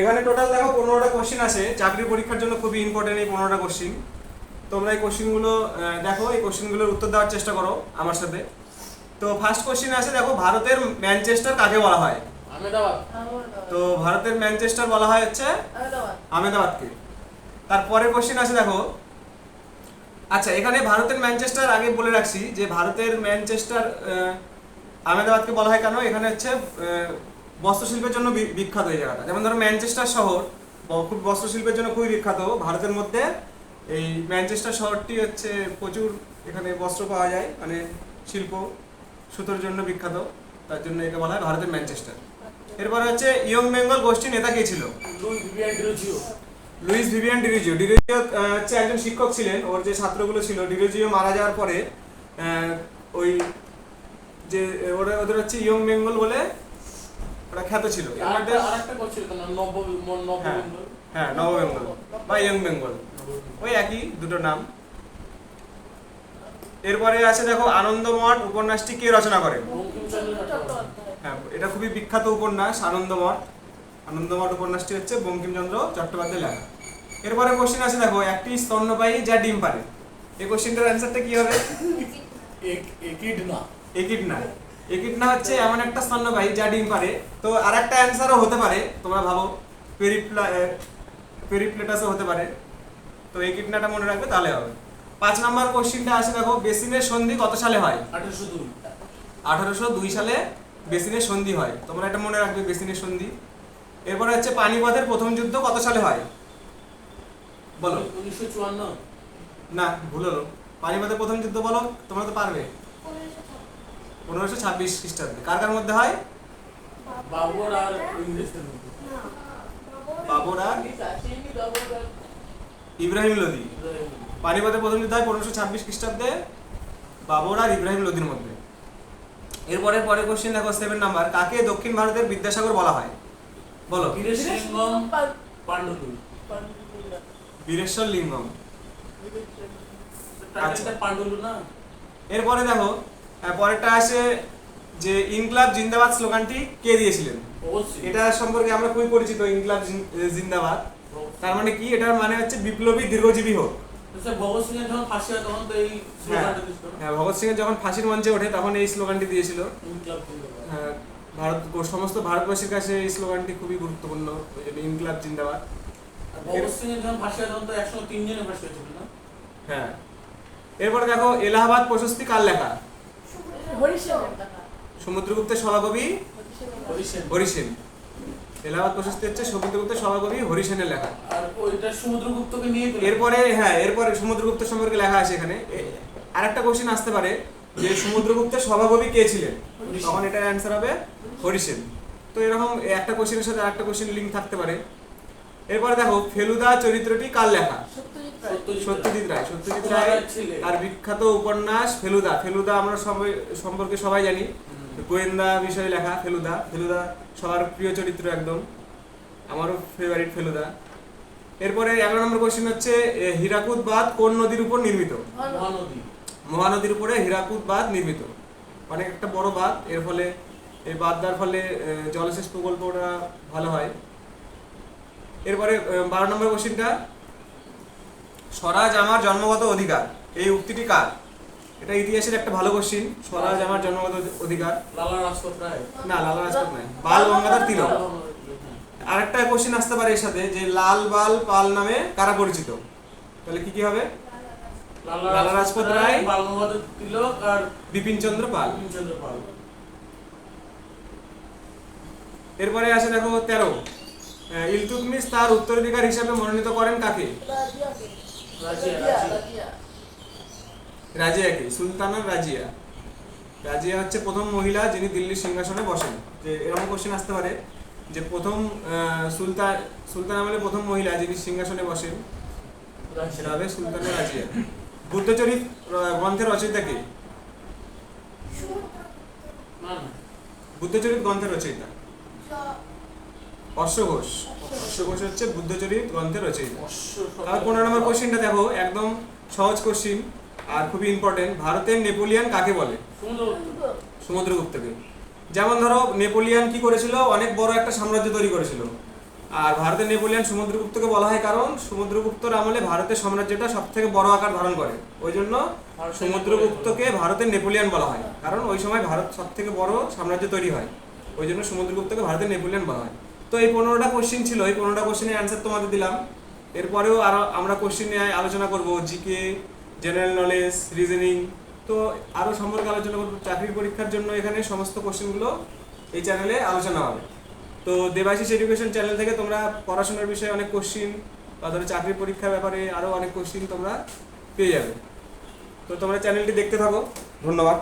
এখানে টোটাল দেখো পনেরোটা কোশ্চিন আছে। চাকরির পরীক্ষার জন্য খুবই ইম্পর্টেন্ট এই পনেরোটা কোশ্চিন তোমরা এই কোশ্চিনগুলো দেখো এই কোশ্চিনগুলোর উত্তর দেওয়ার চেষ্টা করো আমার সাথে। তো ফার্স্ট কোশ্চিন আছে দেখো ভারতের ম্যানচেস্টার কাকে বলা হয়? আহমেদাবাদ। তো ভারতের ম্যানচেস্টার বলা হয় হচ্ছে আহমেদাবাদ। আহমেদাবাদকে। তারপরের কোশ্চিন আছে দেখো। আচ্ছা এখানে ভারতের ম্যানচেস্টার আগে বলে রাখছি যে ভারতের ম্যানচেস্টার আহ, আহমেদাবাদকে বলা হয় কেন? এখানে হচ্ছে বস্ত্রশিল্পের জন্য বিখ্যাত এই জায়গাটা। যেমন ধরো ম্যানচেস্টার শহর খুব বস্ত্রশিল্পের জন্য খুবই বিখ্যাত। ভারতের মধ্যে এই ম্যানচেস্টার শহরটি হচ্ছে প্রচুর এখানে বস্ত্র পাওয়া যায় মানে শিল্প সুতোর জন্য বিখ্যাত। তার জন্য একে বলা হয় ভারতের ম্যানচেস্টার। এরপরে হচ্ছে ইয়ং বেঙ্গল গোষ্ঠী নেতা কে ছিল? Louis Vivian Derozio. ডিরিজিও। হচ্ছে একজন শিক্ষক ছিলেন ওর যে ছাত্রগুলো ছিল ডিরিজিও মারা যাওয়ার পরে ওই যে ওরা ওদের হচ্ছে ইয়ং বেঙ্গল বলে ওরা খ্যাত ছিল হ্যাঁ হ্যাঁ নব বেঙ্গল বা ইয়ং বেঙ্গল ওই একই দুটো নাম এরপরে আছে দেখো আনন্দমঠ উপন্যাসটি কে রচনা করেন বঙ্কিমচন্দ্র চট্টোপাধ্যায় হ্যাঁ এটা খুবই বিখ্যাত উপন্যাস আনন্দমঠ আনন্দমঠ উপন্যাসটি হচ্ছে বঙ্কিমচন্দ্র চট্টোপাধ্যায় লেখা এরপরে কোশ্চেন আছে দেখো একটি স্তন্যপায়ী যা ডিম পারে এই কোশ্চেনটার অ্যান্সারটা কি হবে এক একিড না একিডনা একিডনা হচ্ছে এমন একটা স্তন্যপায়ী যা ডিম পারে। তো আর একটা অ্যান্সারও হতে পারে তোমরা ভাবো পেরিপ্লা পেরিপ্লেটাসও হতে পারে। তো একিডনাটা মনে রাখবে তাহলে হবে। পাঁচ নম্বর কোশ্চেনটা আছে দেখো বেসিনের সন্ধি কত সালে হয়? আঠারোশো দুই। আঠারোশো দুই সালে বেসিনের সন্ধি হয়। তোমরা এটা মনে রাখবে বেসিনের সন্ধি। এরপরে হচ্ছে পানিপথের প্রথম যুদ্ধ কত সালে হয়? বলো। উনিশশো চুয়ান্ন। না ভুল হলো। পানিপথের প্রথম যুদ্ধ বলো তোমরা তো পারবে। পনেরোশো ছাব্বিশ খ্রিস্টাব্দে। কার কার মধ্যে হয়? বাবর আর বাবর আর ইব্রাহিম লোদি। পানিপথের প্রথম যুদ্ধ হয় পনেরোশো ছাব্বিশ খ্রিস্টাব্দে বাবর আর ইব্রাহিম লোদির মধ্যে। এরপরে পরের কোশ্চেন দেখো সেভেন নাম্বার কাকে দক্ষিণ ভারতের বিদ্যাসাগর বলা হয়? বলো। বীরেশ্বর লিঙ্গম। না? এরপরে দেখো পরেরটা আসে যে ইনকলাব জিন্দাবাদ স্লোগানটি কে দিয়েছিলেন? এটা সম্পর্কে আমরা খুবই পরিচিত ইনকলাব জিন্দাবাদ তার মানে কি? এটার মানে হচ্ছে বিপ্লবী দীর্ঘজীবী হোক। আচ্ছা, ভগৎ সিং যখন ফাঁসি হয় তখন তো এই হ্যাঁ। হ্যাঁ, ভগৎ সিং যখন ফাঁসির মঞ্চে ওঠে তখন এই স্লোগানটি দিয়েছিল। হ্যাঁ, ভারত সমস্ত ভারতবাসীর কাছে এই স্লোগানটি খুবই গুরুত্বপূর্ণ ওই জন্য ইনকলাব জিন্দাবাদ ভগৎ সিং যখন ফাঁসি হয় তখন তো একসঙ্গে তিনজনের ফাঁসি হয়েছিল না? হ্যাঁ। এরপরে দেখো এলাহাবাদ প্রশস্তি কার লেখা? সমুদ্রগুপ্তের সভাকবি হরিসেন এলাহাবাদ প্রশস্তি হচ্ছে সমুদ্রগুপ্তের সভাকবি হরিসেনের লেখা। আর ওইটা সমুদ্রগুপ্তকে নিয়ে এরপরে হ্যাঁ এরপরে সমুদ্রগুপ্ত সম্পর্কে লেখা আছে এখানে। আরেকটা কোশ্চেন আসতে পারে যে সমুদ্রগুপ্তের সভাকবি কে ছিলেন? তখন এটার অ্যান্সার হবে হরিসেন তো এরকম একটা কোশ্চেনের সাথে আরেকটা কোশ্চেন লিঙ্ক থাকতে পারে। এরপরে দেখো ফেলুদা চরিত্রটি কার লেখা? সত্যজিৎ রায়। সত্যজিৎ রায় তার বিখ্যাত উপন্যাস ফেলুদা। ফেলুদা আমরা সবাই সম্পর্কে সবাই জানি। গোয়েন্দা বিষয়ে লেখা ফেলুদা। ফেলুদা সবার প্রিয় চরিত্র একদম। আমারও ফেভারিট ফেলুদা। এরপরে এগারো নম্বর কোশ্চেন হচ্ছে হীরাকুদ বাঁধ কোন নদীর উপর নির্মিত? মহানদী। মহানদীর উপরে হীরাকুদ বাঁধ নির্মিত। অনেক একটা বড় বাঁধ। এর ফলে এই বাঁধ দেওয়ার ফলে জলসেচ প্রকল্পটা ভালো হয়। এরপরে বারো নম্বর কোশ্চেনটা স্বরাজ আমার জন্মগত অধিকার। এই উক্তিটি কার? এটা ইতিহাসের একটা ভালো কোশ্চিন স্বরাজ আমার জন্মগত অধিকার। লালা রাজপথ রায়। না লালা রাজপথ নয়। বাল গঙ্গাধর তিলক। আরেকটা কোশ্চিন আসতে পারে এর সাথে যে লাল বাল পাল নামে কারা পরিচিত? তাহলে কি কি হবে? লালা রাজপথ রায়, বালগঙ্গাধর তিলক আর বিপিন চন্দ্র পাল। বিপিনচন্দ্র পাল। এরপরে আসে দেখো তেরো। আহ, ইলতুতমিশ তার উত্তরাধিকার হিসাবে মনোনীত করেন কাকে? রাজিয়াকে সুলতানা রাজিয়া। রাজিয়া হচ্ছে প্রথম মহিলা যিনি দিল্লির সিংহাসনে বসেন। যে এরকম কোশ্চেন আসতে পারে যে প্রথম সুলতান সুলতান আমলে প্রথম মহিলা যিনি সিংহাসনে বসেন। সেটা হবে সুলতানা রাজিয়া? বুদ্ধচরিত গ্রন্থের রচয়িতা কে? বুদ্ধচরিত গ্রন্থের রচয়িতা। অশ্ব ঘোষ হচ্ছে বুদ্ধচরিত গ্রন্থের রচয়িতা তাহলে পনেরো নম্বর কোশ্চেনটা দেখো একদম সহজ কোশ্চিন আর খুবই ইম্পর্টেন্ট ভারতের নেপোলিয়ান কাকে বলে? সমুদ্রগুপ্তকে যেমন ধরো নেপোলিয়ান কি করেছিল? অনেক বড় একটা সাম্রাজ্য তৈরি করেছিল। আর ভারতের নেপোলিয়ান সমুদ্রগুপ্তকে বলা হয় কারণ সমুদ্রগুপ্তর আমলে ভারতের সাম্রাজ্যটা সব থেকে বড় আকার ধারণ করে। ওই জন্য সমুদ্রগুপ্তকে ভারতের নেপোলিয়ান বলা হয়। কারণ ওই সময় ভারত সব থেকে বড় সাম্রাজ্য তৈরি হয়। ওই জন্য সমুদ্রগুপ্তকে ভারতের নেপোলিয়ান বলা হয়। তো এই পনেরোটা কোশ্চিন ছিল, এই পনেরোটা কোশ্চেনের অ্যান্সার তোমাদের দিলাম। এরপরেও আরও আমরা কোশ্চিন নিয়ে আলোচনা করব জিকে জেনারেল নলেজ রিজনিং তো আরও সম্পর্কে আলোচনা করব, চাকরির পরীক্ষার জন্য এখানে সমস্ত কোশ্চেনগুলো এই চ্যানেলে আলোচনা হবে। তো দেবাশিস এডুকেশন চ্যানেল থেকে তোমরা পড়াশোনার বিষয়ে অনেক কোশ্চিন বা ধরো চাকরির পরীক্ষার ব্যাপারে আরও অনেক কোশ্চিন তোমরা পেয়ে যাবে। তো তোমরা চ্যানেলটি দেখতে থাকো। ধন্যবাদ।